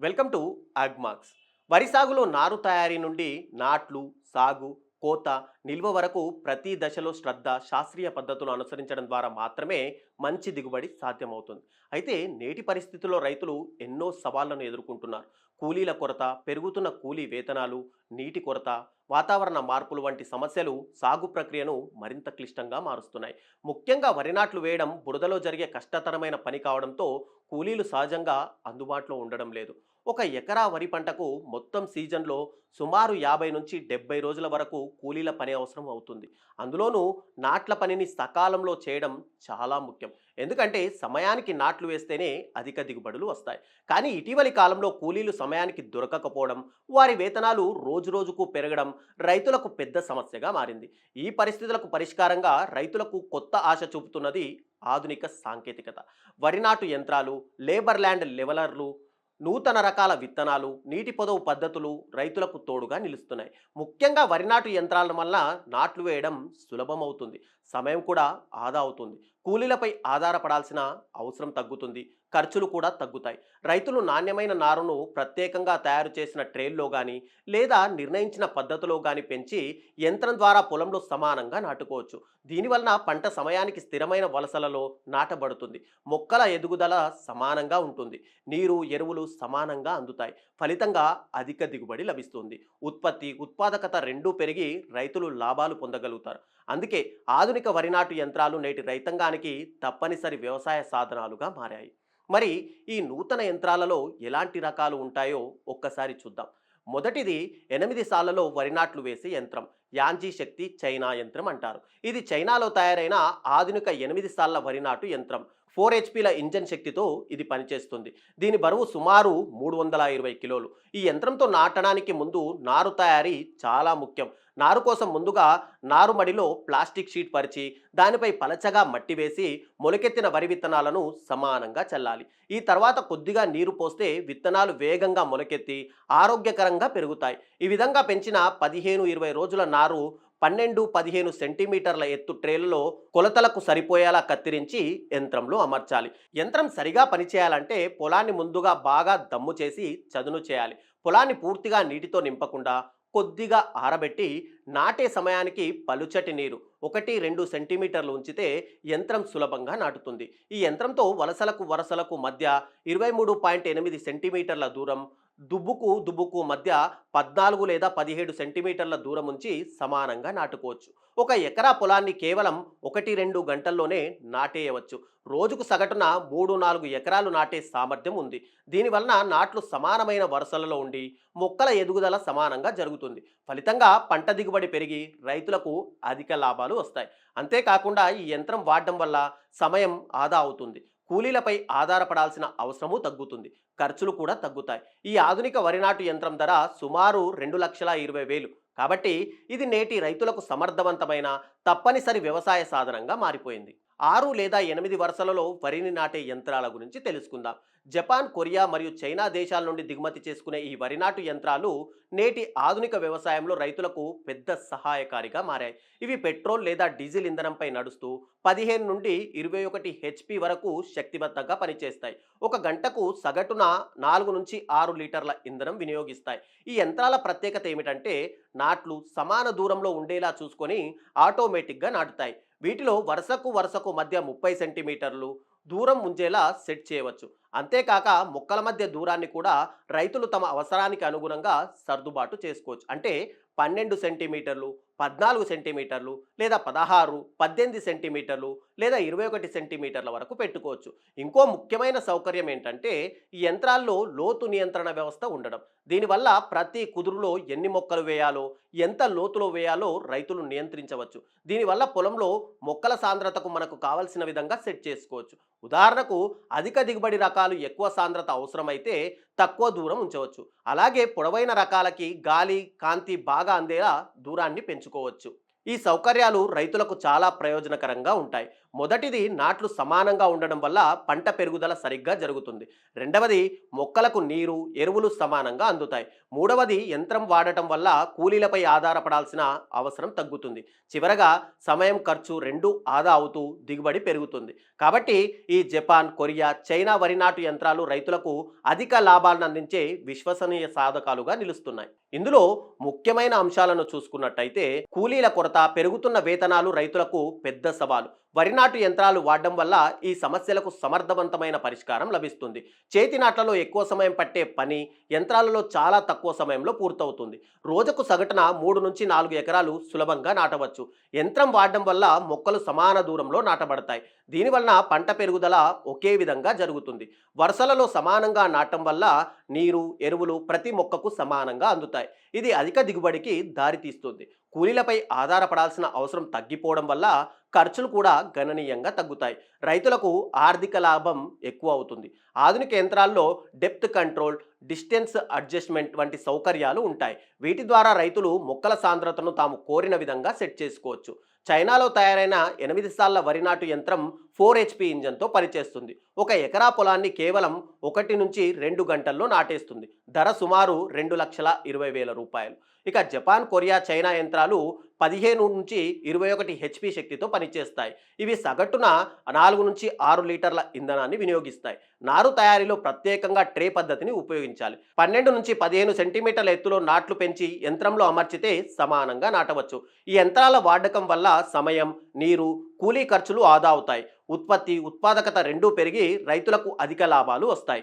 Welcome to Agmax వరి సాగులో నారు తయారీ నుండి నాట్లు సాగు కోత నిల్వ వరకు ప్రతి దశలో శ్రద్ధ శాస్త్రీయ పద్ధతులు అనుసరించడం ద్వారా మాత్రమే మంచి దిగుబడి సాధ్యమవుతుంది. అయితే నేటి పరిస్థితుల్లో రైతులు ఎన్నో సవాళ్ళను ఎదుర్కొంటున్నారు. కూలీల కొరత పెరుగుతున్న కూలీ వేతనాలు నీటి కొరత వాతావరణ మార్పులు వంటి సమస్యలు సాగు ప్రక్రియను మరింత క్లిష్టంగా మారుస్తున్నాయి. ముఖ్యంగా వరి నాట్లు వేయడం బురదలో జరిగే కష్టతరమైన పని కావడంతో కూలీలు సహజంగా అందుబాటులో ఉండడం లేదు. ఒక ఎకరా వరి పంటకు మొత్తం సీజన్లో సుమారు యాభై నుంచి డెబ్బై రోజుల వరకు కూలీల పని అవసరం అవుతుంది. అందులోనూ నాట్ల పనిని సకాలంలో చేయడం చాలా ముఖ్యం. ఎందుకంటే సమయానికి నాట్లు వేస్తేనే అధిక దిగుబడులు వస్తాయి. కానీ ఇటీవలి కాలంలో కూలీలు సమయానికి దొరకకపోవడం వారి వేతనాలు రోజు రోజుకు పెరగడం రైతులకు పెద్ద సమస్యగా మారింది. ఈ పరిస్థితులకు పరిష్కారంగా రైతులకు కొత్త ఆశ చూపుతున్నది ఆధునిక సాంకేతికత. వరి నాటు యంత్రాలు లేబర్ ల్యాండ్ లెవలర్లు నూతన రకాల విత్తనాలు నీటి పొదవు పద్ధతులు రైతులకు తోడుగా నిలుస్తున్నాయి. ముఖ్యంగా వరి నాటు యంత్రాల వల్ల నాట్లు వేయడం సులభమవుతుంది. సమయం కూడా ఆదా అవుతుంది. కూలీలపై ఆధారపడాల్సిన అవసరం తగ్గుతుంది. ఖర్చులు కూడా తగ్గుతాయి. రైతులు నాణ్యమైన నారును ప్రత్యేకంగా తయారు చేసిన ట్రేల్లో కానీ లేదా నిర్ణయించిన పద్ధతిలో కానీ పెంచి యంత్రం ద్వారా పొలంలో సమానంగా నాటుకోవచ్చు. దీనివలన పంట సమయానికి స్థిరమైన వలసలలో నాటబడుతుంది. మొక్కల ఎదుగుదల సమానంగా ఉంటుంది. నీరు ఎరువులు సమానంగా అందుతాయి. ఫలితంగా అధిక దిగుబడి లభిస్తుంది. ఉత్పత్తి ఉత్పాదకత రెండూ పెరిగి రైతులు లాభాలు పొందగలుగుతారు. అందుకే ఆధునిక వరి నాటు యంత్రాలు నేటి రైతాంగానికి తప్పనిసరి వ్యవసాయ సాధనాలుగా మారాయి. మరి ఈ నూతన యంత్రాలలో ఎలాంటి రకాలు ఉంటాయో ఒక్కసారి చూద్దాం. మొదటిది ఎనిమిది సార్లలో వరి నాట్లు వేసే యంత్రం యాంజీ శక్తి చైనా యంత్రం అంటారు. ఇది చైనాలో తయారైన ఆధునిక ఎనిమిది సార్ల వరి నాటు యంత్రం. ఫోర్ హెచ్పీల ఇంజన్ శక్తితో ఇది పనిచేస్తుంది. దీని బరువు సుమారు మూడు వందల ఇరవై కిలోలు. ఈ యంత్రంతో నాటడానికి ముందు నారు తయారీ చాలా ముఖ్యం. నారు కోసం ముందుగా నారుమడిలో ప్లాస్టిక్ షీట్ పరిచి దానిపై పలచగా మట్టి వేసి మొలకెత్తిన వరి విత్తనాలను సమానంగా చల్లాలి. ఈ తర్వాత కొద్దిగా నీరు పోస్తే విత్తనాలు వేగంగా మొలకెత్తి ఆరోగ్యకరంగా పెరుగుతాయి. ఈ విధంగా పెంచిన పదిహేను ఇరవై రోజుల నారు పన్నెండు పదిహేను సెంటీమీటర్ల ఎత్తు ట్రేలలో కొలతలకు సరిపోయేలా కత్తిరించి యంత్రంలో అమర్చాలి. యంత్రం సరిగా పనిచేయాలంటే పొలాన్ని ముందుగా బాగా దమ్ము చేసి చదును చేయాలి. పొలాన్ని పూర్తిగా నీటితో నింపకుండా కొద్దిగా ఆరబెట్టి నాటే సమయానికి పలుచటి నీరు ఒకటి రెండు సెంటీమీటర్లు ఉంచితే యంత్రం సులభంగా నాటుతుంది. ఈ యంత్రంతో వలసలకు వరసలకు మధ్య ఇరవై మూడు పాయింట్ ఎనిమిది సెంటీమీటర్ల దూరం దుబ్బుకు దుబ్బుకు మధ్య పద్నాలుగు లేదా పదిహేడు సెంటీమీటర్ల దూరం ఉంచి సమానంగా నాటుకోవచ్చు. ఒక ఎకరా పొలాన్ని కేవలం ఒకటి రెండు గంటల్లోనే నాటేయవచ్చు. రోజుకు సగటున మూడు నాలుగు ఎకరాలు నాటే సామర్థ్యం ఉంది. దీనివలన నాట్లు సమానమైన వరుసలలో ఉండి మొక్కల ఎదుగుదల సమానంగా జరుగుతుంది. ఫలితంగా పంట దిగుబడి పెరిగి రైతులకు అధిక లాభాలు వస్తాయి. అంతేకాకుండా ఈ యంత్రం వాడడం వల్ల సమయం ఆదా అవుతుంది. కూలీలపై ఆధారపడాల్సిన అవసరము తగ్గుతుంది. ఖర్చులు కూడా తగ్గుతాయి. ఈ ఆధునిక వరి నాటు యంత్రం ధర సుమారు రెండు లక్షల ఇరవై వేలు. కాబట్టి ఇది నేటి రైతులకు సమర్థవంతమైన తప్పనిసరి వ్యవసాయ సాధనంగా మారిపోయింది. ఆరు లేదా ఎనిమిది వరుసలలో వరిని నాటే యంత్రాల గురించి తెలుసుకుందాం. జపాన్ కొరియా మరియు చైనా దేశాల నుండి దిగుమతి చేసుకునే ఈ వరి నాటు యంత్రాలు నేటి ఆధునిక వ్యవసాయంలో రైతులకు పెద్ద సహాయకారిగా మారాయి. ఇవి పెట్రోల్ లేదా డీజిల్ ఇంధనంపై నడుస్తూ పదిహేను నుండి ఇరవై ఒకటి హెచ్పి వరకు శక్తివంతంగా పనిచేస్తాయి. ఒక గంటకు సగటున నాలుగు నుంచి ఆరు లీటర్ల ఇంధనం వినియోగిస్తాయి. ఈ యంత్రాల ప్రత్యేకత ఏమిటంటే నాట్లు సమాన దూరంలో ఉండేలా చూసుకొని ఆటోమేటిక్గా నాటుతాయి. వీటిలో వరుసకు వరుసకు మధ్య ముప్పై సెంటీమీటర్లు దూరం ఉంచేలా సెట్ చేయవచ్చు. అంతేకాక మొక్కల మధ్య దూరాన్ని కూడా రైతులు తమ అవసరానికి అనుగుణంగా సర్దుబాటు చేసుకోవచ్చు. అంటే పన్నెండు సెంటీమీటర్లు పద్నాలుగు సెంటీమీటర్లు లేదా పదహారు పద్దెనిమిది సెంటీమీటర్లు లేదా ఇరవై ఒకటి సెంటీమీటర్ల వరకు పెట్టుకోవచ్చు. ఇంకో ముఖ్యమైన సౌకర్యం ఏంటంటే ఈ యంత్రాల్లో లోతు నియంత్రణ వ్యవస్థ ఉండడం. దీనివల్ల ప్రతి కుదురులో ఎన్ని మొక్కలు వేయాలో ఎంత లోతులో వేయాలో రైతులు నియంత్రించవచ్చు. దీనివల్ల పొలంలో మొక్కల సాంద్రతకు మనకు కావలసిన విధంగా సెట్ చేసుకోవచ్చు. ఉదాహరణకు అధిక దిగుబడి రకాలు ఎక్కువ సాంద్రత అవసరమైతే తక్కువ దూరం ఉంచవచ్చు. అలాగే పొడవైన రకాలకి గాలి కాంతి బాగా అందేలా దూరాన్ని పెంచుకోవచ్చు. ఈ సౌకర్యాలు రైతులకు చాలా ప్రయోజనకరంగా ఉంటాయి. మొదటిది నాట్లు సమానంగా ఉండడం వల్ల పంట పెరుగుదల సరిగ్గా జరుగుతుంది. రెండవది మొక్కలకు నీరు ఎరువులు సమానంగా అందుతాయి. మూడవది యంత్రం వాడటం వల్ల కూలీలపై ఆధారపడాల్సిన అవసరం తగ్గుతుంది. చివరగా సమయం ఖర్చు రెండు ఆదా అవుతూ దిగుబడి పెరుగుతుంది. కాబట్టి ఈ జపాన్ కొరియా చైనా వరి నాటు యంత్రాలు రైతులకు అధిక లాభాలను అందించే విశ్వసనీయ సాధకాలుగా నిలుస్తున్నాయి. ఇందులో ముఖ్యమైన అంశాలను చూసుకున్నట్టయితే కూలీల కొరత పెరుగుతున్న వేతనాలు రైతులకు పెద్ద సవాలు. వరి నాటు యంత్రాలు వాడడం వల్ల ఈ సమస్యలకు సమర్థవంతమైన పరిష్కారం లభిస్తుంది. చేతి నాట్లలో ఎక్కువ సమయం పట్టే పని యంత్రాలలో చాలా తక్కువ సమయంలో పూర్తవుతుంది. రోజుకు సగటున మూడు నుంచి నాలుగు ఎకరాలు సులభంగా నాటవచ్చు. యంత్రం వాడడం వల్ల మొక్కలు సమాన దూరంలో నాటబడతాయి. దీనివలన పంట పెరుగుదల ఒకే విధంగా జరుగుతుంది. వరుసలలో సమానంగా నాటం వల్ల నీరు ఎరువులు ప్రతి మొక్కకు సమానంగా అందుతాయి. ఇది అధిక దిగుబడికి దారితీస్తుంది కూలీలపై ఆధారపడాల్సిన అవసరం తగ్గిపోవడం వల్ల ఖర్చులు కూడా గణనీయంగా తగ్గుతాయి. రైతులకు ఆర్థిక లాభం ఎక్కువ అవుతుంది. ఆధునిక యంత్రాల్లో డెప్త్ కంట్రోల్ డిస్టెన్స్ అడ్జస్ట్మెంట్ వంటి సౌకర్యాలు ఉంటాయి. వీటి ద్వారా రైతులు మొక్కల సాంద్రతను తాము కోరిన విధంగా సెట్ చేసుకోవచ్చు. చైనాలో తయారైన ఎనిమిది సార్ల వరి నాటు యంత్రం ఫోర్ హెచ్పి ఇంజన్తో పనిచేస్తుంది. ఒక ఎకరా పొలాన్ని కేవలం ఒకటి నుంచి రెండు గంటల్లో నాటేస్తుంది. ధర సుమారు రెండు లక్షల ఇరవై వేల రూపాయలు. ఇక జపాన్ కొరియా చైనా యంత్రాలు పదిహేను నుంచి ఇరవై ఒకటి హెచ్పి శక్తితో పనిచేస్తాయి. ఇవి సగటున నాలుగు నుంచి ఆరు లీటర్ల ఇంధనాన్ని వినియోగిస్తాయి. నారు తయారీలో ప్రత్యేకంగా ట్రే పద్ధతిని ఉపయోగించాలి. పన్నెండు నుంచి పదిహేను సెంటీమీటర్ల ఎత్తులో నాట్లు పెంచి యంత్రంలో అమర్చితే సమానంగా నాటవచ్చు. ఈ యంత్రాల వాడకం వల్ల సమయం నీరు కూలీ ఖర్చులు ఆదా అవుతాయి. ఉత్పత్తి ఉత్పాదకత రెండూ పెరిగి రైతులకు అధిక లాభాలు వస్తాయి.